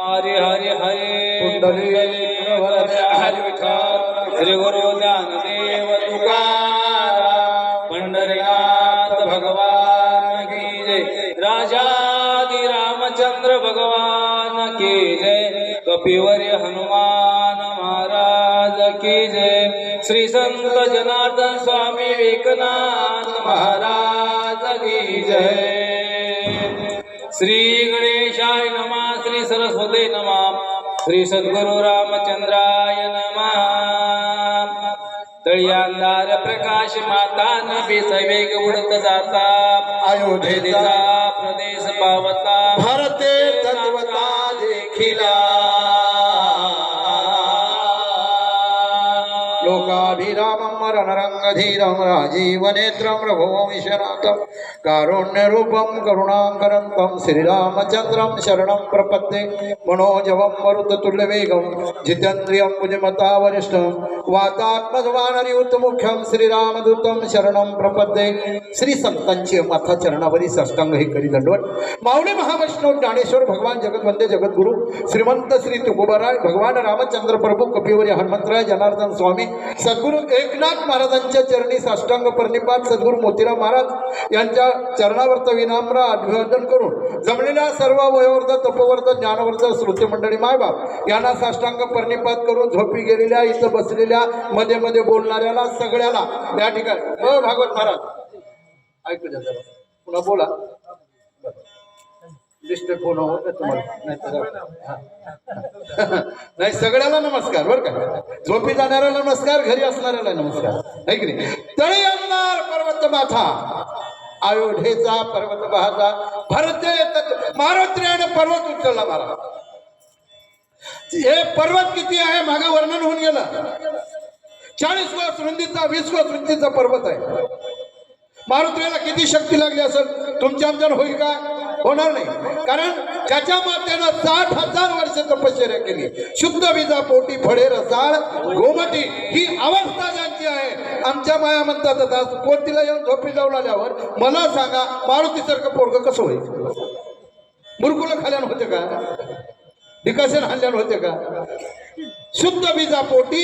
हरे हरे हरे हरे गुरु ज्ञानदेव तुकाराम पंढरीनाथ भगवान की जय। राजादी रामचंद्र भगवान की जय। कपिवर्य हनुमान महाराज की जय। श्री संत जनार्दन स्वामी विवेकनाथ महाराज की जय। श्री गणेशाय नमः श्री सरस्वती नमः श्री सद्गुरु रामचंद्राय नमः। तळी अंधार प्रकाश माता नबी सवेग उडत जाता। अयोध्येचा प्रदेश पावता। भारते तत्वता देखिला। लोकाभिरामं रणरङ्गधीरं राजीवनेत्रं रघुवंशनाथं। कारुण्यरूपं करुणाकरन्तं श्रीरामचन्द्रं शरणं प्रपद्ये मनोजवं मरुततुल्यवेगं जितेन्द्रियं भुजमता वरिष्ठं वातात्मजवानरियुतमुख्यं श्रीरामदूतं शरणं प्रपद्ये श्री संतांची माथा चरणावरी साष्टांग हे करी दंडवत. माऊली महावैष्णव ज्ञानेश्वर भगवान जगतवंदे जगद्गुरु श्रीमंत श्री तुकोबाराय भगवान रामचंद्र प्रभू कपिवरी हनुमंतराय जनार्दन स्वामी सद्गुरू एकनाथ महाराजांच्या चरणी साष्टांग पर्णिपात सद्गुरू मोतीराम महाराज यांच्या चरणावर्त विनाम्र अभिवादन करून जमलेल्या सर्व वयोवर्ध तपवर्ध ज्ञानवर्ध स्मृती मंडळी मायबाप यांना साष्टांग पर्णिपात करून झोपी गेलेल्या इथं बसलेल्या मध्ये मध्ये बोलणाऱ्याला सगळ्याला या ठिकाणी. हो भागवत महाराज. ऐकू द्या जरा. पुन्हा बोला. लिस्ट फोन होत का तुम्हाला? नाही सगळ्याला नमस्कार बरं का? झोपी जाणाऱ्याला नमस्कार घरी असणाऱ्याला नमस्कार. नाही तळी अंधार पर्वत माथा अयोध्येचा पर्वत पाहता भरते मारुत्र्याने पर्वत उचलला महाराज हे पर्वत किती आहे मागे वर्णन होऊन गेलं. चाळीस कोस रुंदीचा वीस कोस रुंदीचा पर्वत आहे. मारुतीला किती शक्ती लागली असेल? तुमच्या आमच्यावर होईल का? होणार नाही. कारण ज्याच्या मातेनं साठ हजार वर्ष तपश्चर्या केली. शुद्ध विजा पोटी फळे रसाळ गोमटी ही अवस्था ज्यांची आहे आमच्या माया म्हणतात आता पोटीला येऊन झोपी जाऊन आल्यावर मला सांगा मारुतीसारखं पोरग कसं होईल मुरकुलं खाल्यान होते का? विकसन हल्ल्यान होते का? शुद्ध बीजा पोटी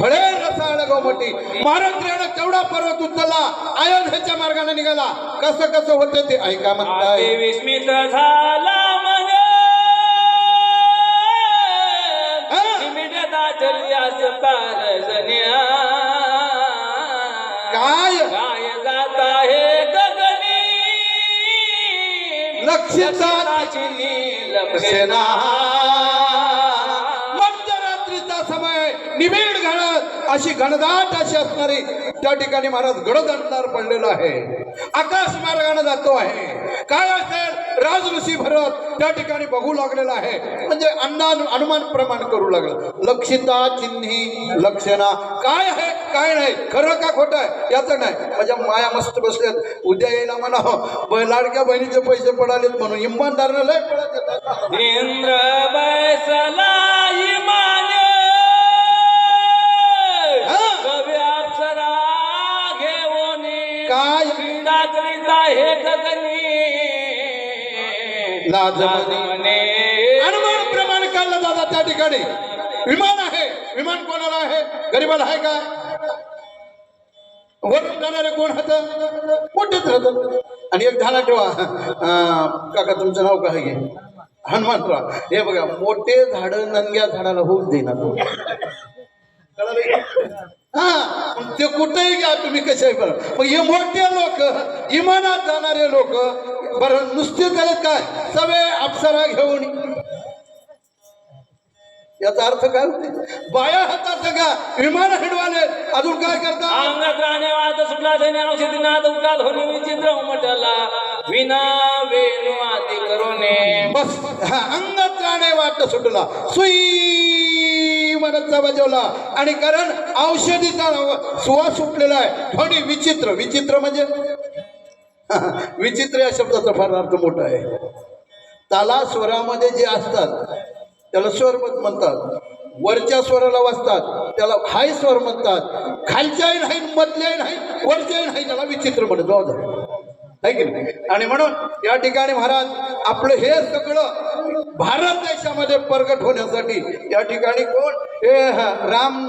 फळे रसाळ गोमटी. महाराष्ट्रानं तेवढा पर्वत उचलला अयोध्येच्या मार्गाने निघाला. कसं कसं होतं ते ऐका म्हणताय. विस्मित झाला मन सेना मध्यरात्रीचा समय निबिड घडत अशी घनदाट अशी असणारी त्या ठिकाणी महाराज गडद अंतर पडलेलं आहे. आकाश मार्गाने जातो आहे. काय असेल? राज ऋषी भरत त्या ठिकाणी बघू लागलेला आहे. म्हणजे अन्ना अनुमान प्रमाण करू लागलं. लक्षिता चिन्ही लक्षणा. काय आहे? काय नाही. खरं का खोटं आहे? याचं नाही. माझ्या माया मस्त बसल्यात. उद्या येईना म्हणा. ब- लाडक्या बहिणीचे पैसे पडालेत म्हणून. इमानदारनं लय पडत येतात. आहे गगनी. लाजमनी. अनुमान प्रमाण काढलं जातात त्या ठिकाणी. विमान आहे. विमान कोणाला आहे? गरीबाला आहे काय वरून जाणारे कोण होत? मोठेच राहत आणि एक ध्यानात ठेवा. काका तुमचं नाव काय आहे? हनुमंतराव हे बघा मोठे झाड नंग्या झाडाला होऊच देणार. हा ते कुठेही घ्या तुम्ही कसे बरं मग हे मोठे लोक इमानात जाणारे लोक बरं नुसते झाले काय? सगळे अप्सरा घेऊन. याचा अर्थ काय होते? बाया हातात का विमान हिडवाले अजून काय करता? अंगात वाद सुटला धन्य औषधी नाद उठला ध्वनी विचित्र उमटला. विना वेणू आदी करोने बस. हा अंगात राणे वाट सुटला. सुई! मनचा बजावला. आणि कारण औषधीचा सुवास सुटलेला आहे. थोडी विचित्र विचित्र म्हणजे? विचित्र या शब्दाचा फार अर्थ मोठा आहे. ताला स्वरामध्ये जे असतात त्याला स्वरमत म्हणतात. वरच्या स्वराला वाचतात त्याला हाय स्वर म्हणतात. खालच्याही नाही मधल्याही नाही वरच्याही नाही त्याला विचित्र म्हणत जाऊ आहे की नाही? आणि म्हणून या ठिकाणी महाराज आपलं हे सगळं भारत देशामध्ये प्रगट होण्यासाठी या ठिकाणी कोण? हे राम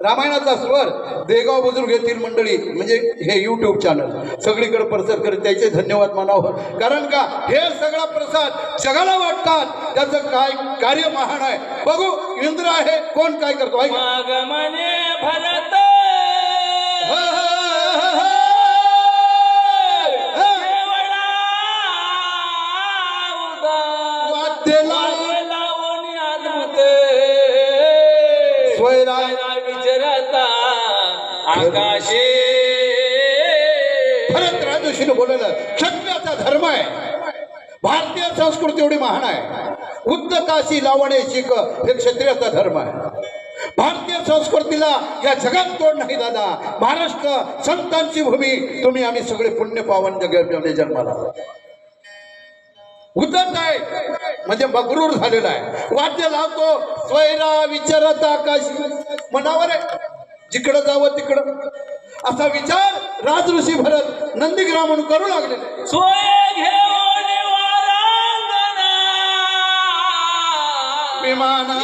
रामायणाचा स्वर देगाव बुजुर्ग येथील मंडळी म्हणजे हे युट्यूब चॅनल सगळीकडे प्रसार करत त्याचे धन्यवाद मानावं. कारण का? हे सगळा प्रसाद जगाला वाटतात. त्याचं काय कार्य महान आहे. बघू इंद्र आहे कोण काय करतो? भरत. आकाशे भरत राजोशीने बोललेलं क्षत्रियाचा धर्म आहे. भारतीय संस्कृती एवढी महान आहे. उद्द काशी लावणे शिक हे क्षत्रियाचा धर्म आहे. भारतीय संस्कृतीला या जगात तोड नाही दादा. महाराष्ट्र संतांची भूमी. तुम्ही आम्ही सगळे पुण्य पावन जगवले जन्माला. उदत आहे. म्हणजे मगरूर झालेला आहे. वाद्य लावतो. स्वैरा विचारत आकाश. मनावर आहे. जिकडं जावं तिकडं. असा विचार राज ऋषी भरत नंदीग्रामून करू लागले. विमाना.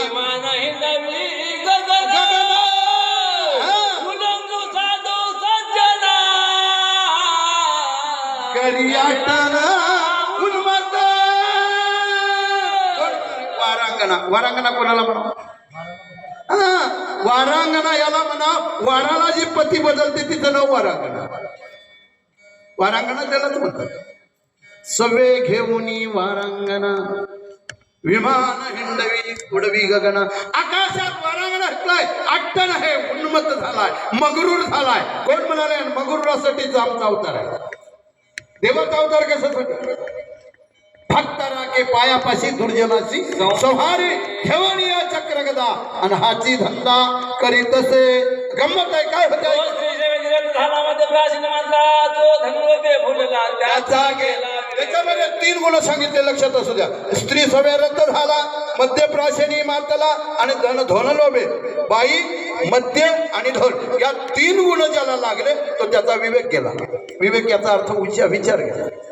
वारांगणा. वारांगणा कोणाला म्हणा? वारांगणा याला म्हणा वाराला जी पती बदलते तिचं नाव वारांगणा. वारांगणा त्यालाच म्हणतात. सवे घेऊन वारांगणा विमान हिंडवी उडवी गगना आकाशात वारांगण हटलाय अट्टन आहे उन्मत्त झालाय मगरूर झालाय. कोण म्हणाले मगरुरासाठीच आमचा अवतार आहे. देवाचा अवतार कसं भक्तारा के पायापाशी दुर्जनाशी सौहारी ठेवणी या चक्रगदा आणि हाची धंदा करीतसे गंमत आहे काय होत त्याच्यामध्ये तीन गुण सांगितले लक्षात असू द्या स्त्री सव्यारत झाला मध्य प्राशनी मातला आणि धन धन लोभे बाई मध्य आणि धन या तीन गुण ज्याला लागले तो त्याचा विवेक गेला विवेक याचा अर्थ उच्च विचार गेला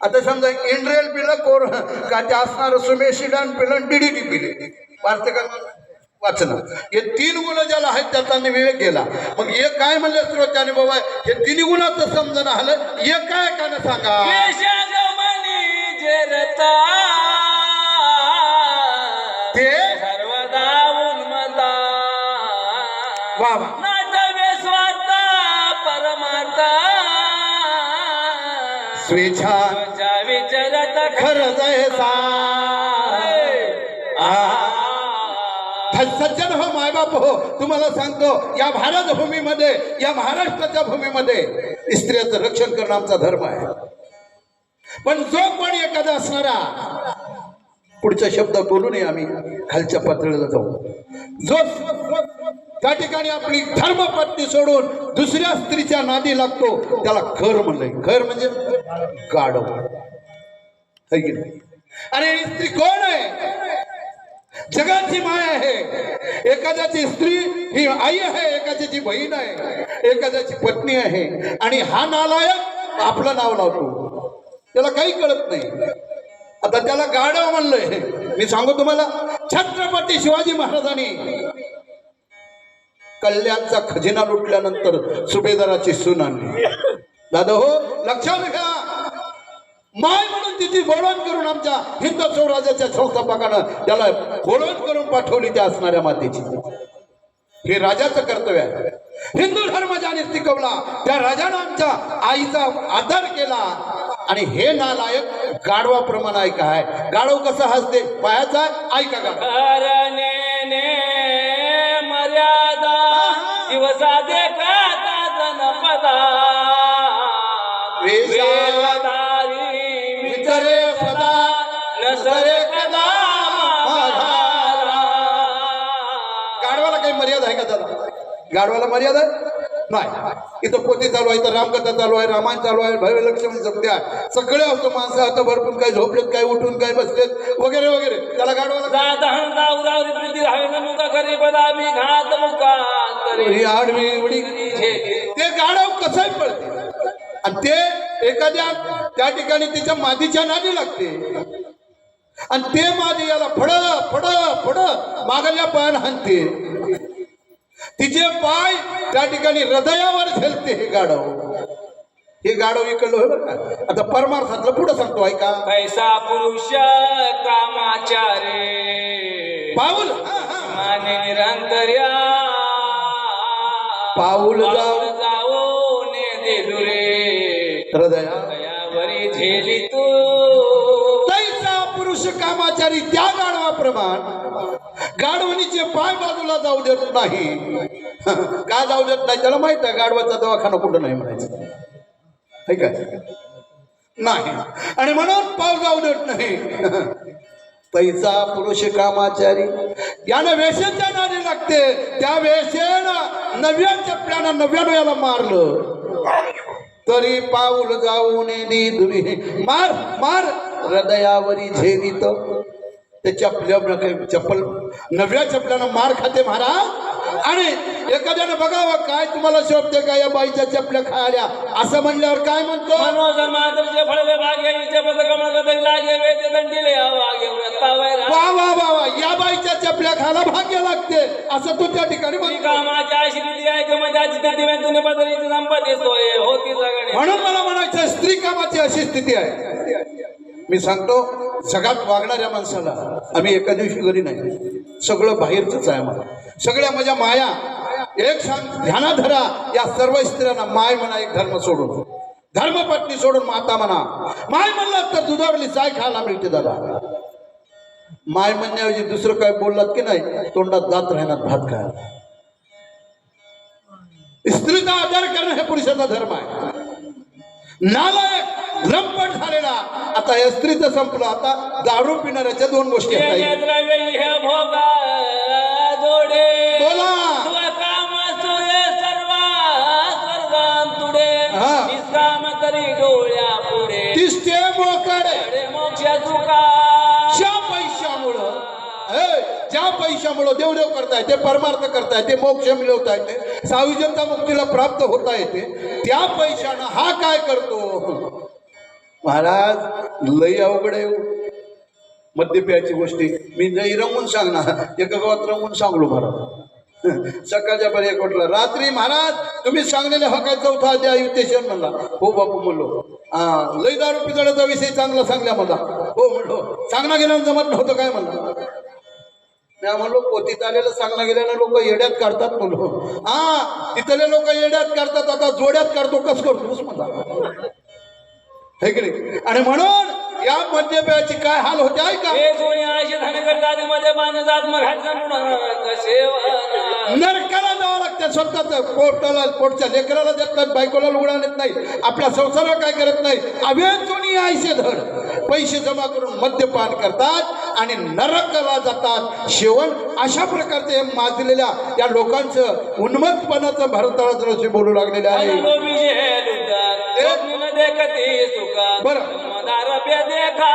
आता समजा इंड्रियल पिलं कोर का ते असणार सुमेशिडान पिलं डीडीटी पिले. वाचतं वाचणं. हे तीन गुण ज्याला आहेत त्याचा विवेक गेला मग एक काय म्हणले श्रोत्याने बाबा? हे तिन्ही गुणाचं समजणं आलं. एक काय का न सांगा ते? सर्वदा उन्मता. वा वा. नाटवे स्वार्थ परमार्थ. स्वेच्छा तुझ्या विचारत खरं सज्जन हो मायबाप हो. तुम्हाला सांगतो या भारत भूमीमध्ये या महाराष्ट्राच्या भूमीमध्ये स्त्रियाचं रक्षण करणं आमचा धर्म आहे. पण जो कोणी एखादा असणारा पुढचा शब्द बोलू नये आम्ही खालच्या पातळीला जाऊ. जो त्या ठिकाणी आपली धर्मपत्नी सोडून दुसऱ्या स्त्रीच्या नादी लागतो. त्याला खर म्हणलंय. खर म्हणजे गाढव. अरे स्त्री कोण आहे? जगाची माय आहे. एखाद्याची स्त्री ही आई आहे एखाद्याची बहीण आहे एखाद्याची पत्नी आहे. आणि हा नालायक आपलं नाव लावतो. त्याला काही कळत नाही. आता त्याला गाढव म्हणलंय. मी सांगू तुम्हाला छत्रपती शिवाजी महाराजांनी कल्याणचा खजिना लुटल्यानंतर सुभेदाराची सून आणली. दादा हो लक्षात घ्या माय म्हणून तिची बोळण करून आमच्या हिंद स्वराज्याच्या संस्थापकानं त्याला बोळण करून पाठवली त्या असणाऱ्या मातेची. हे राजाचं कर्तव्य आहे. हिंदू धर्म ज्याने टिकवला त्या राजानं आमच्या आईचा आदर केला. आणि हे नालायक गाढवाप्रमाणे ऐका आहे गाढव कसं हसते? पायाचा ऐका गाढव. मर्यादा दिवसा देखता विचारे सदा नसरे कदा काही मर्यादा आहे का गाढवाला मर्यादा? नाही. इथं पोती चालू आहे इथं रामकथा चालू आहे रामायण चालू आहे भव्य लक्ष्मी सत्य आहे. सगळे असतो माणसं आता भरपूर काही झोपलेत काही उठून काही बसलेत वगैरे वगैरे. त्याला एवढी ते गाढव कसंही पडते? आणि ते एखाद्या त्या ठिकाणी तिच्या मादीच्या नादी लागते. आणि ते माझे याला फड फड फड मागल्या पायाला हाणते. तिचे पाय त्या ठिकाणी हृदयावर झेलते हे गाढव. हे गाढव इकडलं होय बरं का? आता परमार्थातलं पुढं सांगतो ऐका. पैसा पुरुष कामाचारे पाऊल. माने निरंतर्या. पाऊल जाऊ. जाऊ ने दिलुरे. हृदया. दयावरी झेली तू. मनुष्य कामाचारी त्या गाढवाप्रमाण गाढवणीचे पाय बाजूला जाऊ देत नाही. का जाऊ देत नाही? त्याला माहीत आहे गाढवाचा दवाखाना कुठं नाही म्हणायचं. है का? नाही. आणि म्हणून पाव जाऊ देत नाही. पैसा पुरुष कामाचारी. यानं वेशेच्या नादी लागते. त्या वेशेनं नव्या चपड्यानं नव्यानं याला मारलं. तरी पाऊल जाऊ नये मार मार. हृदयावरी झेलित ते चपल्या चप्पल नव्या चपल्यानं मार खाते महाराज. आणि एखाद्यानं बघावं काय तुम्हाला शोभते का या बाईच्या चपल्या खायल्या असं म्हणल्यावर काय म्हणतो? वा वा वा वा या बाईच्या चपल्या खायला भाग्य लागते. असं तू त्या ठिकाणी म्हणून मला म्हणायचं स्त्री कामाची अशी स्थिती आहे. मी सांगतो जगात वागणाऱ्या माणसाला आम्ही एका दिवशी घरी नाही. सगळं बाहेरच आहे मला सगळ्या माझ्या माया एक सांग ध्याना धरा या सर्व स्त्रियांना माय म्हणा एक धर्म सोडून. धर्मपत्नी सोडून माता म्हणा. माय म्हणलं तर दुधावरली चाय खायला मिळते दादा. माय म्हणण्याऐवजी दुसरं काय बोललात की नाही तोंडात दात राहणार भात खायला. स्त्रीचा आदर करणं हे पुरुषाचा धर्म आहे. नालायक लंपट झालेला. आता या स्त्रीचं संपलं. आता दारू पिणाऱ्याच्या दोन गोष्टी बोला. हा. तिसते मोकडे. ज्या पैशामुळं ज्या पैशामुळं देवदेव करताय ते परमार्थ करताय ते मोक्ष मिळवता येते साविजनता मुक्तीला प्राप्त होता येते त्या पैशानं हा काय करतो? महाराज लई अवघड आहे हो. मद्य प्यायची गोष्टी. मी लई रंगून सांगणार. एका गावात रंगून सांगलो महाराज. सकाळच्या पर्यंत कोटला रात्री महाराज तुम्ही सांगलेले हकात चौथा अध्याय युतेश्वर म्हणला. हो बापू म्हणलो. हा लई दारू पितळाचा विषय चांगला सांगला मला हो म्हणलो. सांगणं गेल्यानं जमत नव्हतं काय? म्हणलं. मी म्हणलो पोतीत आलेलं सांगणं गेल्यानं लोक येड्यात काढतात म्हणलो. हा तिथले लोक येड्यात काढतात आता जोड्यात काढतो कस करतोस? म्हणला. हे की नाही? आणि म्हणून या मद्यपायाची काय हाल होते आहे का हे धनगर नरकाला जावं लागतं स्वतःच पोटाला पोटच्या लेकराला देत नाहीत बायकोला लुगडा देत नाही आपल्या संसाराला काय करत नाही. अवेचोनी आयशे धड. पैसे जमा करून मद्यपान करतात आणि नरकाला जातात. शेवण अशा प्रकारचे माजलेल्या या लोकांचं उन्मत्पणाचं भरतळाचं बोलू लागलेले आहे. देखती. मदार देखा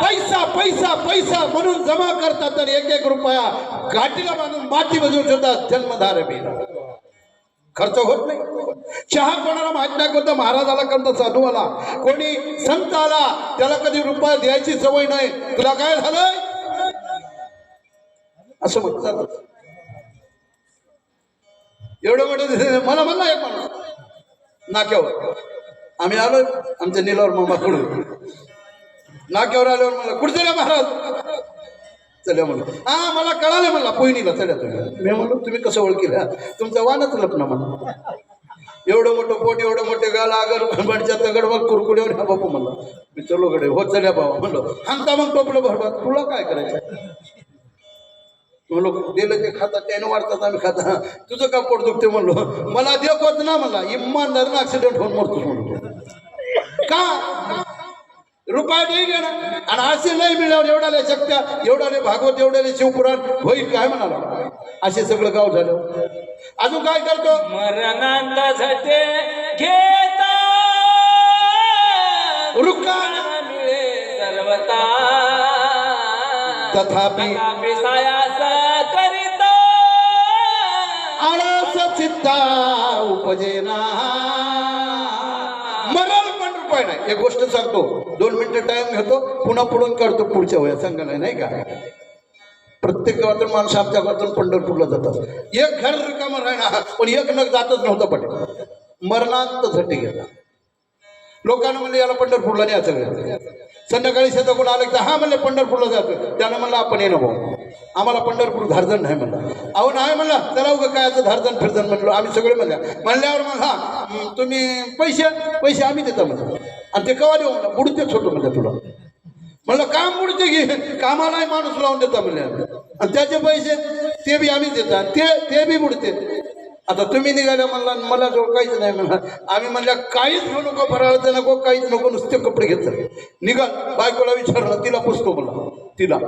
पैसा पैसा पैसा म्हणून जमा करतात आणि एक एक रुपया घाटीला बांधून माती बजवून ठेवतात. जन्मधार खर्च होत नाही. चहा कोणाला माहीत नाही कोणता महाराज आला कोणता साधू आला कोणी संत आला त्याला कधी रुपया द्यायची सवय नाही. तुला काय झालंय? असं म्हणतात. एवढं मोठं मला म्हणला एक म्हणा नाक्यावर. आम्ही आलो आमच्या निलावर मामा पुढे. नाक्यावर आल्यावर मला कुठे चला महाराज? चला म्हणलं हा मला कळालं म्हणला पोहिनीला चला तुम्ही. मी म्हणलो तुम्ही कसं ओळखीला? तुमचा वानच लपना म्हणा एवढं मोठं पोट एवढं मोठे गाला अगर बडच्या तगड मग कुरकुड्यावर ह्या बापू म्हणला. मी चलो गडे हो चल्या बाबा म्हणलो. हांता मग टोपलं भरबात तुला काय करायचं? म्हणलो दिलं ते खातात त्याने वाढतात आम्ही खाता. तुझं का पोट दुखते म्हणलो. मला देखवत ना मला इमानदार ऍक्सिडेंट होऊन मरतोस म्हणलो. का? रुपया नाही घेणार. आणि असे नाही मिळावर एवढाले शक्त्या एवढाले भागवत एवढाले शिवपुराण होईल काय म्हणाला? असे सगळं गाव झालं. अजून काय करतो? मरणांत झटे घेता. रुक्कान मिळे सर्वता. तथापि सायास करीता। आळस चित्ता उपजेना। पण नाही. एक गोष्ट सांगतो. दोन मिनिटं टाइम घेतो पुन्हा पुढून काढतो पुढच्या वया सांगायला नाही का? प्रत्येक गावातून माणसं आमच्या गावातून पंढरपूरला जातात. एक घर रिकामं राहणार पण एक नग जातच नव्हतं पटे मरणांत झटे गेला. लोकांना म्हणले याला पंढरपूरला न्यायचं सगळं संध्याकाळी शेताकडून आलं की हा म्हणले पंढरपूरला जातो त्यानं म्हणलं आपण येणं भाऊ. आम्हाला पंढरपूर धारजण नाही म्हणलं. अहो नाही म्हणला. त्याला उगं काय असं धारजण फिरजण म्हटलो आम्ही सगळे म्हणल्या म्हणल्यावर म्हणला हा तुम्ही पैसे पैसे आम्ही देतो म्हणलं. आणि ते कवा देऊ म्हणलं? बुडतेच होतो म्हणलं तुला. म्हणलं काम बुडते घे कामालाही माणूस लावून देता म्हणले. आणि त्याचे पैसे ते बी आम्ही देतात ते ते बी बुडते. आता तुम्ही निघाल्या म्हणला मला जो काहीच नाही म्हणला. आम्ही म्हणल्या काहीच घेऊ नको फराळाचं नको काहीच नको नुसते कपडे घेतले निघाल बायकोला विचारलं तिला पुसतो मला तिला.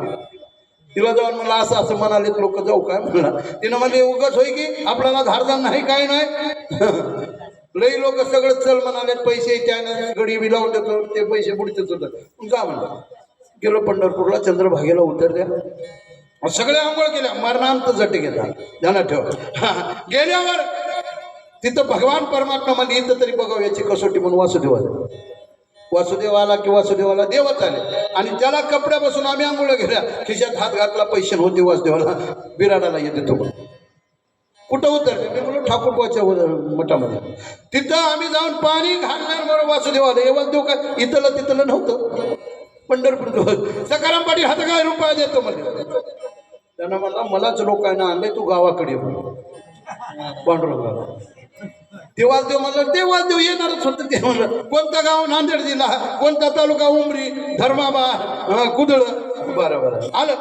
तिला जाऊन म्हणला असं असं म्हणाले लोक जाऊ काय? म्हणला. तिनं म्हणले उगाच होय की आपल्याला धारदान नाही काय नाही? लई लोक सगळं चल म्हणाले पैसे त्यानं गडी बी लावून देतो ते पैसे बुडतेच होतं मग म्हणलं. गेलो पंढरपूरला चंद्रभागेला उतरल्या. सगळे आंघोळ केल्या मरणांत जटे घेतात ध्यानात ठेव. गेल्यावर तिथं भगवान परमात्मा म्हणजे इथं तरी बघाव याची कसोटी म्हणून वासुदेवाला. वासुदेवाला की वासुदेवाला देवच आले. आणि त्याला कपड्या बसून आम्ही आंघोळ घेतल्या खिशात हात घातला पैसे नव्हते वासुदेवाला. बिराडाला येते तो. कुठं उतरले मी म्हणलो ठाकूरबाच्या मठामध्ये. तिथं आम्ही जाऊन पाणी घालणार बरोबर वासुदेवाला. येवल देऊ का इथलं तिथलं नव्हतं. पंढरपूर सकाराम पाटील हात काय रुपया देतो म्हणजे त्यानं म्हणला मलाच लोकांना आणले तू गावाकडे पांडुरंगाला. देवास देव म्हणलं देवास देव येणारच होतं ते म्हणलं. कोणता गाव? नांदेड जिल्हा. कोणता तालुका? उमरी धर्माबा कुदळ. बरं बरं. आलं.